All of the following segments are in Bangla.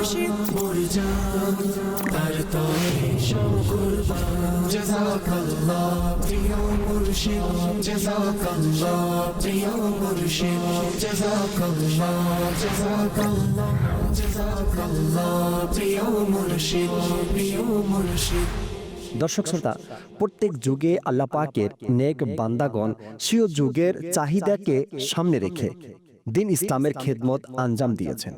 মুর্শিদ মুরজান তার তরে সব কুরবান। জাযাকাল্লাহ প্রিয় মুর্শিদ। জাযাকাল্লাহ প্রিয় মুর্শিদ। জাযাকাল্লাহ জাযাকাল্লাহ জাযাকাল্লাহ প্রিয় মুর্শিদ প্রিয় মুর্শিদ। দর্শক শ্রোতা প্রত্যেক যুগে আল্লাহ পাকের নেক বান্দাগণ স্বীয় যুগের চাহিদাকে সামনে রেখে দিন ইসলামের খেদমত আঞ্জাম দিয়েছেন।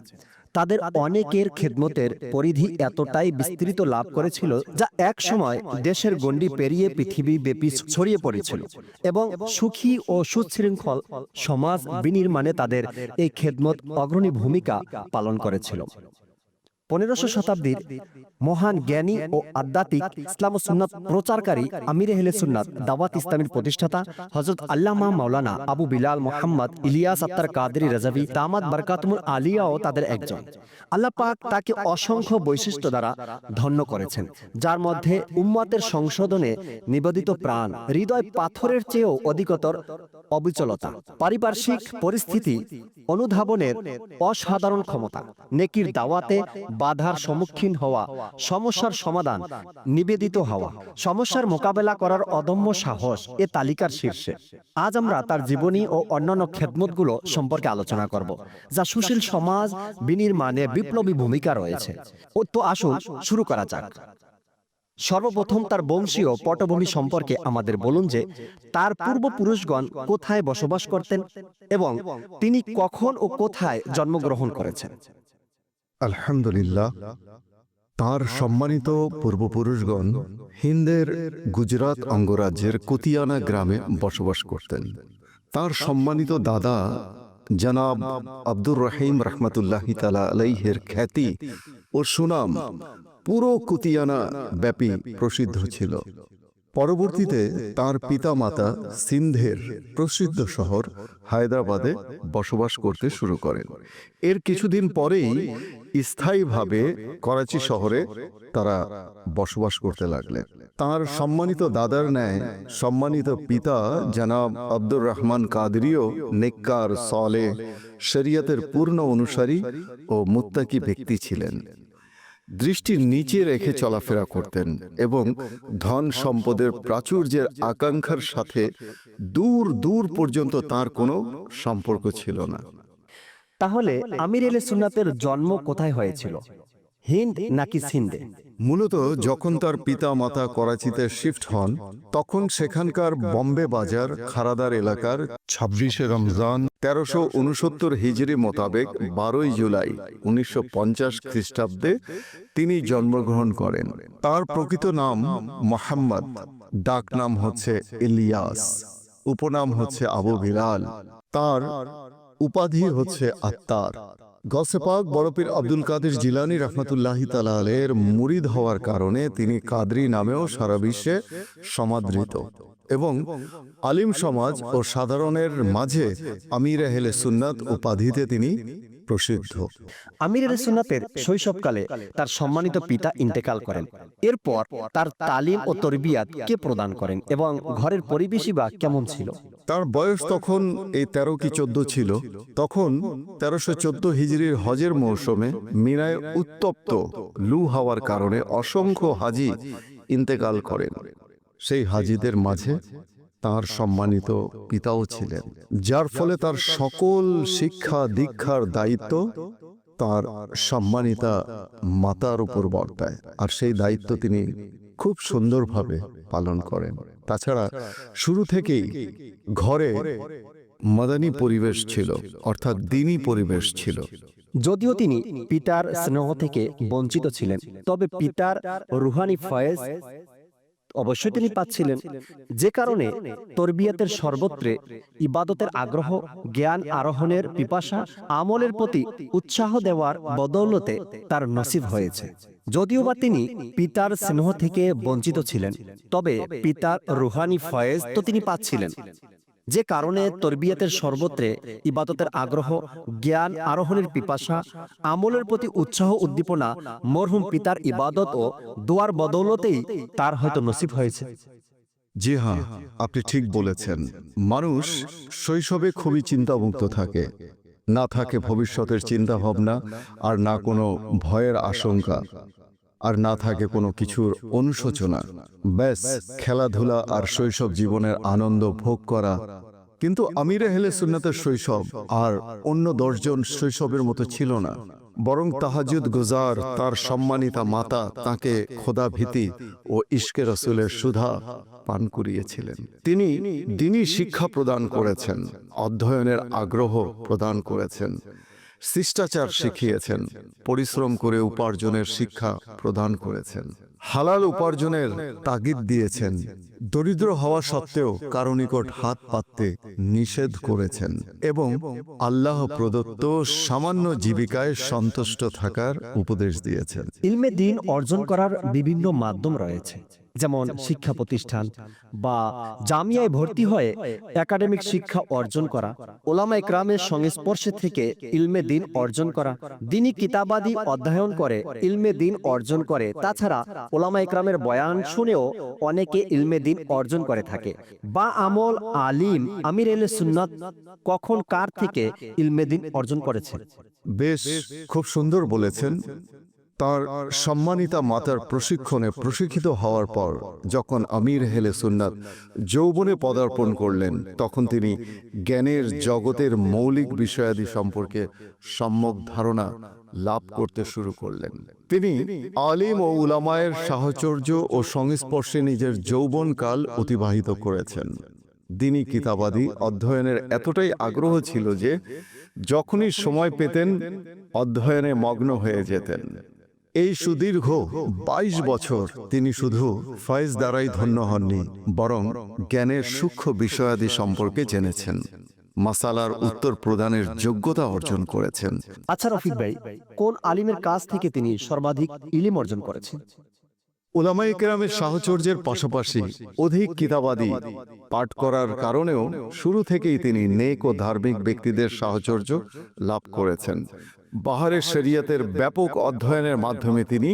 তাদের অনেকের খেদমতের পরিধি এতটাই বিস্তৃত লাভ করেছিল যা এক সময় দেশের গণ্ডি পেরিয়ে পৃথিবী ব্যাপী ছড়িয়ে পড়েছিল। এবং সুখী ও সুশৃঙ্খল সমাজ বিনির্মাণে তাদের এই খেদমত অগ্রণী ভূমিকা পালন করেছিল। পনেরোশো শতাব্দীর মহান জ্ঞানী ও আধ্যাত্মিক ইসলাম ও সুন্নাত প্রচারকারী আমির হেলে সুন্নাত দাওয়াত ইসলামের প্রতিষ্ঠাতা হজরত আল্লামা মাওলানা আবু বিলাল মোহাম্মদ ইলিয়াস আত্তার কাদরি রাজাবি দামাত বারকাতমুল আলিয়াও তাদের একজন। আল্লাহ পাক তাকে অসংখ্য বৈশিষ্ট্য দ্বারা ধন্য করেছেন যার মধ্যে উম্মাতের সংশোধনে নিবেদিত প্রাণ হৃদয় পাথরের চেয়েও অধিকতর অবিচলতা পারিপার্শ্বিক পরিস্থিতি অনুধাবনের অসাধারণ ক্ষমতা নেকির দাওয়াতে বাধার সম্মুখীন হওয়া সমস্যার সমাধান নিবেদিত হওয়া। সমস্যার মোকাবেলা করার অদম্য সাহস এ তালিকার শীর্ষে। আজ আমরা তার জীবনী ও অন্যান্য খেদমতগুলো সম্পর্কে আলোচনা করব যা সুশীল সমাজ বিনির্মাণে বিপ্লবী ভূমিকা রয়েছে। ও তো আসুন শুরু করা যাক। সর্বপ্রথম তার বংশীয় পটভূমি সম্পর্কে আমাদের বলুন যে তার পূর্বপুরুষগণ কোথায় বসবাস করতেন এবং তিনি কখন ও কোথায় জন্মগ্রহণ করেছেন? আলহামদুলিল্লাহ। তার সম্মানিত পূর্বপুরুষগণ হিন্দের গুজরাত অঙ্গরাজ্যের কুতিয়ানা গ্রামে বসবাস করতেন। তার সম্মানিত দাদা জনাব আব্দুর রহিম রহমতুল্লাহ তালা আলাইহের খ্যাতি ও সুনাম পুরো কুতিয়ানা ব্যাপী প্রসিদ্ধ ছিল। পরবর্তীতে তার পিতামাতা সিন্ধের প্রসিদ্ধ শহর হায়দ্রাবাদে বসবাস করতে শুরু করেন। এর কিছুদিন পরেই স্থায়ীভাবে করাচি শহরে তারা বসবাস করতে লাগলেন। তার সম্মানিত দাদার ন্যায় সম্মানিত পিতা জনাব আব্দুর রহমান কাদরিও নেককার সলে শরিয়তের পূর্ণ অনুসারী ও মুত্তাকি ব্যক্তি ছিলেন। দৃষ্টির নিচে রেখে চলাফেরা করতেন এবং ধন সম্পদের প্রাচুর্যের আকাঙ্ক্ষার সাথে দূর দূর পর্যন্ত তার কোনো সম্পর্ক ছিল না। তাহলে আমির এলে সুন্নাতের জন্ম কোথায় হয়েছিল? হিন্দ নাকি সিন্ধে? মূলত যখন তার পিতা মাতা করাচিতে শিফট হন তখন সেখানকার বম্বে বাজার খারাদার এলাকার ছাব্বিশে রমজান তেরোশো উনসত্তর হিজরি মোতাবেক বারোই জুলাই উনিশশো পঞ্চাশ খ্রিস্টাব্দে তিনি জন্মগ্রহণ করেন। তার প্রকৃত নাম মোহাম্মদ। ডাক নাম হচ্ছে ইলিয়াস উপনাম হচ্ছে আবু বিলাল। তার উপাধি হচ্ছে আত্মার। গসেপাক বরফির আব্দুল কাদের জিলানি রহমতুল্লাহি তালের মুরিদ হওয়ার কারণে তিনি কাদরি নামেও সারা বিশ্বে সমাদৃত। এবং আলিম সমাজ ও সাধারণের মাঝে আমির আহলে সুন্নাত উপাধিতে তিনি প্রসিদ্ধ। আমির এলে সুন্নাতের শৈশবকালে তার সম্মানিত পিতা ইন্তেকাল করেন। এরপর তার তালিম ও তরবিয়াত কে প্রদান করেন এবং ঘরের পরিবেশই বা কেমন ছিল? তার বয়স তখন এই তেরো কি চোদ্দ ছিল। তখন তেরোশো চোদ্দ হিজড়ির হজের মৌসুমে মিনায় উত্তপ্ত, লু হওয়ার কারণে অসংখ্য হাজি ইন্তেকাল করেন। সেই হাজিদের মাঝে তার সম্মানিত পিতাও ছিলেন, যার ফলে তার সকল শিক্ষা দীক্ষার দায়িত্ব তার সম্মানিতা মাতার উপর বর্তায়। আর সেই দায়িত্ব তিনি খুব সুন্দরভাবে পালন করেন। তাছাড়া শুরু থেকেই ঘরে মাদানী পরিবেশ ছিল অর্থাৎ দিনী পরিবেশ ছিল। যদিও তিনি পিতার স্নেহ থেকে বঞ্চিত ছিলেন তবে পিতার রুহানি ফয়েজ অবশ্যই তিনি পাচ্ছিলেন। যে কারণে তরবিয়াতের সর্বত্রে ইবাদতের আগ্রহ জ্ঞান আরোহণের পিপাসা আমলের প্রতি উৎসাহ দেওয়ার বদৌলতে তার নসিব হয়েছে। যদিও বা তিনি পিতার স্নেহ থেকে বঞ্চিত ছিলেন তবে পিতার রুহানি ফয়েজ তো তিনি পাচ্ছিলেন। যে কারণে তরবিয়তের সর্বত্রে ইবাদতের আগ্রহ, জ্ঞান, আরোহণের পিপাসা, আমলের প্রতি উৎসাহ, উদ্দীপনা, মরহুম পিতার ইবাদত ও দোয়ার বদৌলতেই তার হয়তো নসিব হয়েছে। জি হ্যাঁ আপনি ঠিক বলেছেন। মানুষ শৈশবে খুবই চিন্তামুক্ত থাকে। না থাকে ভবিষ্যতের চিন্তা ভাবনা আর না কোনো ভয়ের আশঙ্কা। আর না থাকে কোনো কিছুর অনুশোচনা। ব্যাস, খেলাধুলা আর শৈশব জীবনের আনন্দ ভোগ করা। কিন্তু আমির হেলে সুন্নাতের শৈশব আর অন্য দশজন শৈশবের মতো ছিল না। বরং তাহাজুদ গুজার, তার সম্মানিতা মাতা, তাকে খোদা ভীতি ও ইশকে রসুলের সুধা পান করিয়েছিলেন। তিনি দিনই শিক্ষা প্রদান করেছেন, অধ্যয়নের আগ্রহ প্রদান করেছেন। শিষ্টাচার শিখিয়েছেন পরিশ্রম করে উপার্জনের শিক্ষা প্রদান করেছেন। হালাল উপার্জনের তাগিদ দিয়েছেন। দরিদ্র হওয়া সত্ত্বেও কারও নিকট হাত পাততে নিষেধ করেছেন। এবং আল্লাহ প্রদত্ত সামান্য জীবিকায় সন্তুষ্ট থাকার উপদেশ দিয়েছেন। ইলমে দিন অর্জন করার বিভিন্ন মাধ্যম রয়েছে। যেমন শিক্ষা প্রতিষ্ঠান বা জামিয়ায় ভর্তি হয়ে একাডেমিক শিক্ষা অর্জন করা ওলামা ইকরামের সংস্পর্শে থেকে ইলমে দিন অর্জন করা দিনই কিতাবাদি অধ্যয়ন করে ইলমে দিন অর্জন করে। তাছাড়া ওলামা ইকরামের বয়ান শুনেও অনেকে ইলমে দিন অর্জন করে থাকে। বা আমল আলিম আমির এলে সুন্নাত কখন কার থেকে ইলমে দিন অর্জন করেছে বেশ খুব সুন্দর বলেছেন। তার সম্মানিতা মাতার প্রশিক্ষণে প্রশিক্ষিত হওয়ার পর, যখন আমির হেলে সুন্নাত যৌবনে পদার্পণ করলেন, তখন তিনি জ্ঞানের জগতের মৌলিক বিষয়াদি সম্পর্কে সম্যক ধারণা লাভ করতে শুরু করলেন। তিনি আলিম ও উলামায়ের সাহচর্য ও সংস্পর্শে নিজের যৌবনকাল অতিবাহিত করেছেন। দিনী কিতাবাদি অধ্যয়নের এতটাই আগ্রহ ছিল যে, যখনই সময় পেতেন, অধ্যয়নে মগ্ন হয়ে যেতেন। এই সুদীর্ঘ ২২ বছর তিনি শুধু ফয়েজ দ্বারাই ধন্য হননি বরং জ্ঞানের সূক্ষ্ম বিষয়াদি সম্পর্কে জেনেছেন মাসালার উত্তর প্রদানের যোগ্যতা অর্জন করেছেন। আচ্ছা রফিক ভাই কোন আলিমের কাছ থেকে তিনি সর্বাধিক ইলিম অর্জন করেছেন? ওলামাই কেরামের সাহচর্যের পাশাপাশি অধিক কিতাবাদি পাঠ করার কারণেও শুরু থেকেই তিনি নেক ও ধার্মিক ব্যক্তিদের সাহচর্য লাভ করেছেন। বাহারের শরিয়াতের ব্যাপক অধ্যয়নের মাধ্যমে তিনি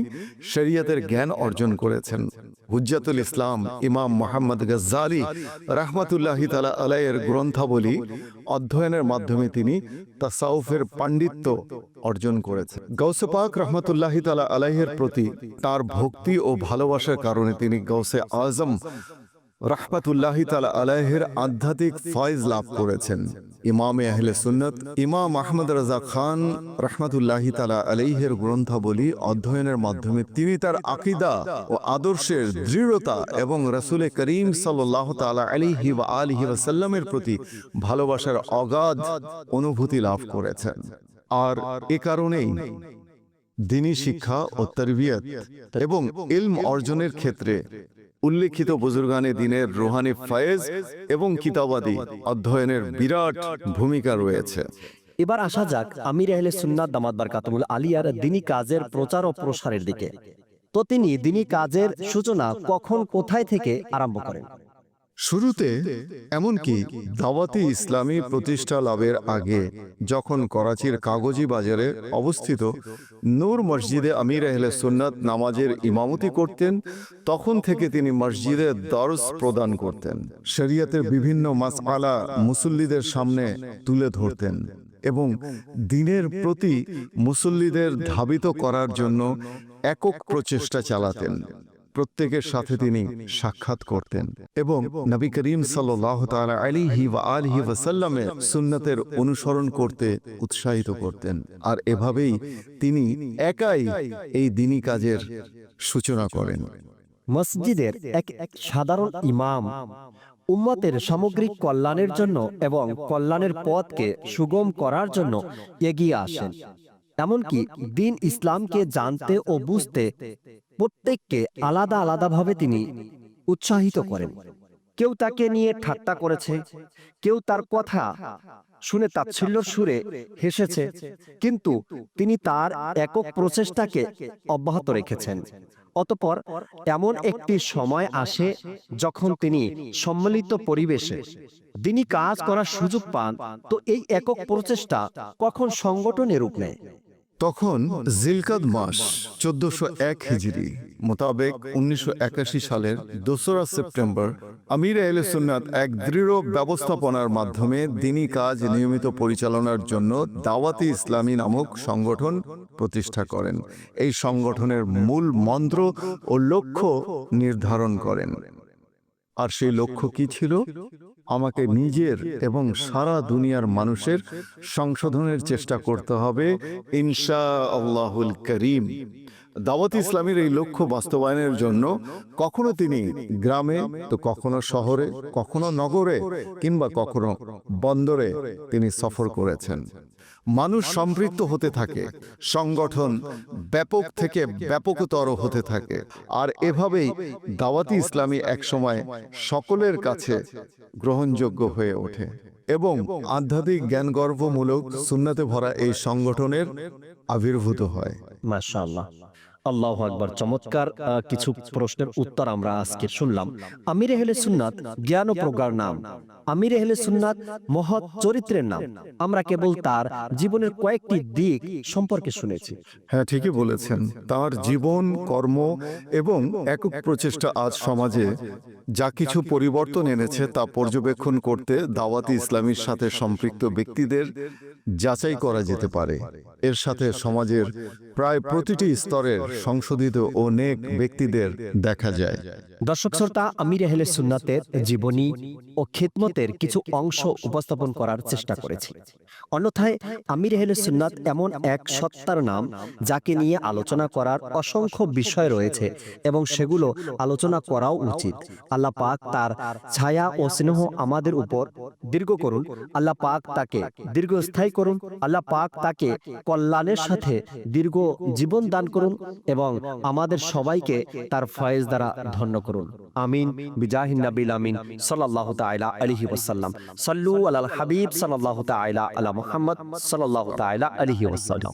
শরিয়াতের জ্ঞান অর্জন করেছেন। হুজ্জাতুল ইসলাম ইমাম মোহাম্মদ গজ্জালি রাহমাতুল্লাহি তালা আলাইয়ের গ্রন্থাবলী অধ্যয়নের মাধ্যমে তিনি তাসাউফের পাণ্ডিত্য অর্জন করেছেন। গৌসে পাক রহমতুল্লাহি তালা আলাইহের প্রতি তার ভক্তি ও ভালোবাসার কারণে তিনি গৌসে আজম রাহমাতুল্লাহি তালা আলাইহের আধ্যাত্মিক ফয়েজ লাভ করেছেন। ইমামে আহলে সুন্নত, ইমাম আহমদ রাজা খান রহমাতুল্লাহি তালা আলাইহের গ্রন্থাবলী অধ্যয়নের মাধ্যমে তিনি তার আকিদা ও আদর্শের দৃঢ়তা এবং রসুল করিম সাল্লাহ তালা আলিহি বা আলিহি ওয়াসাল্লামের প্রতি ভালোবাসার অগাধ অনুভূতি লাভ করেছেন। আর এ কারণেই দিনী শিক্ষা ও তরবিয়ত এবং ইলম অর্জনের ক্ষেত্রে উল্লেখিত বুজুর্গানে দিনের রোহানি ফয়েজ এবং কিতাবাদি অধ্যয়নের বিরাট ভূমিকা রয়েছে। এবার আসা যাক আমির আহলে সুন্নাত দামাত বারকাতুল আলিয়ার দিনী কাজের প্রচার ও প্রসারের দিকে। তো তিনি দিনী কাজের সূচনা কখন কোথায় থেকে আরম্ভ করেন? শুরুতে এমনকি দাওয়াতি ইসলামী প্রতিষ্ঠা লাভের আগে যখন করাচির কাগজি বাজারে অবস্থিত নূর মসজিদে আমির আহলে সুন্নাত নামাজের ইমামতি করতেন, তখন থেকে তিনি মসজিদে দরস প্রদান করতেন। শরিয়াতের বিভিন্ন মাসআলা মুসল্লিদের সামনে তুলে ধরতেন এবং দিনের প্রতি মুসল্লিদের ধাবিত করার জন্য একক প্রচেষ্টা চালাতেন। প্রত্যেকের সাথে তিনি সাক্ষাৎ করতেন এবং নবী করিম সাল্লাহ তাআলা আলিহি ওয়া আলিহি ওয়াসাল্লামের সুন্নতের অনুসরণ করতে উৎসাহিত করতেন। আর এভাবেই তিনি একাই এই দিনী কাজের সূচনা করেন। মসজিদের এক এক সাধারণ ইমাম উম্মতের সামগ্রিক কল্যাণের জন্য এবং কল্যাণের পথকে সুগম করার জন্য এগিয়ে আসেন। এমনকি দিন ইসলামকে জানতে ও বুঝতে প্রত্যেককে আলাদা আলাদাভাবে তিনি উৎসাহিত করেন। কেউ তাকে নিয়ে ঠাট্টা করেছে, কেউ তার কথা শুনে তাচ্ছিল্যর সুরে হেসেছে, কিন্তু তিনি তার একক প্রচেষ্টাকে অব্যাহত রেখেছেন। অতপর এমন একটি সময় আসে যখন তিনি সম্মিলিত পরিবেশে তিনি কাজ করার সুযোগ পান, তো এই একক প্রচেষ্টা কখন সংগঠনের রূপ নেয়? তখন জিলকাদ মাস চোদ্দশো এক হিজড়ি মোতাবেক উনিশশো একাশি সালের দোসরা সেপ্টেম্বর আমির আহলে সুন্নাত এক দৃঢ় ব্যবস্থাপনার মাধ্যমে দিনী কাজ নিয়মিত পরিচালনার জন্য দাওয়াতি ইসলামী নামক সংগঠন প্রতিষ্ঠা করেন। এই সংগঠনের মূল মন্ত্র ও লক্ষ্য নির্ধারণ করেন। আর সেই লক্ষ্য কি ছিল? আমাকে নিজের এবং সারা দুনিয়ার মানুষের সংশোধনের চেষ্টা করতে হবে ইনশা আল্লাহুল করিম। দাওয়াত ইসলামের এই লক্ষ্য বাস্তবায়নের জন্য কখনো তিনি গ্রামে, তো কখনো শহরে, কখনো নগরে কিংবা কখনো বন্দরে তিনি সফর করেছেন। মানুষ সমৃদ্ধ হতে থাকে সংগঠন ব্যাপক থেকে ব্যাপকতর হতে থাকে। আর এভাবেই দাওয়াতি ইসলামী একসময় সকলের কাছে গ্রহণযোগ্য হয়ে ওঠে। এবং আধ্যাত্মিক জ্ঞানগর্ভমূলক সুন্নাতে ভরা এই সংগঠনের আবির্ভূত হয়। মাশাআল্লাহ। আল্লাহ আকবার, চমৎকার কিছু প্রশ্নের উত্তর আমরা আজকে শুনলাম। আমির এহলে সুন্নাত, জ্ঞান ও প্রজ্ঞার নাম। আমির এহলে সুন্নাত, মহৎ চরিত্রের নাম। আমরা কেবল তার জীবনের কয়েকটি দিক সম্পর্কে শুনেছি। হ্যাঁ ঠিকই বলেছেন। তার জীবন, কর্ম এবং একক প্রচেষ্টা আজ সমাজে যা কিছু পরিবর্তন এনেছে তা পর্যবেক্ষণ করতে দাওয়াতি ইসলামীর সাথে সম্পৃক্ত ব্যক্তিদের যাচাই করা যেতে পারে। এর সাথে সমাজের প্রায় প্রতিটি স্তরের সংশোধিত ও নেক ব্যক্তিদের দেখা যায়। দর্শক শ্রোতা আমির এহলে সুন্নাতের জীবনী ও খিদমতের কিছু অংশ উপস্থাপন করার চেষ্টা করেছি। অন্যথায় আমির এহলে সুন্নাত এমন এক সত্তার নাম যাকে নিয়ে আলোচনা করার অসংখ্য বিষয় রয়েছে এবং সেগুলো আলোচনা করাও উচিত। আল্লাহ পাক তার ছায়া ও স্নেহ আমাদের উপর দীর্ঘ করুন। আল্লাহ পাক তাকে দীর্ঘস্থায়ী করুন। আল্লাহ পাক তাকে কল্যাণের সাথে দীর্ঘ জীবন দান করুন এবং আমাদের সবাইকে তার ফয়েজ দ্বারা ধন্য করুন। আমিন। বিজাহিন নাবিল আমিন। সাল্লাল্লাহু তাআলা আলাইহি ওয়াসাল্লাম। সাল্লু আলাল হাবিব সাল্লাল্লাহু তাআলা আলা মুহাম্মদ সাল্লাল্লাহু তাআলা আলাইহি ওয়াসাল্লাম।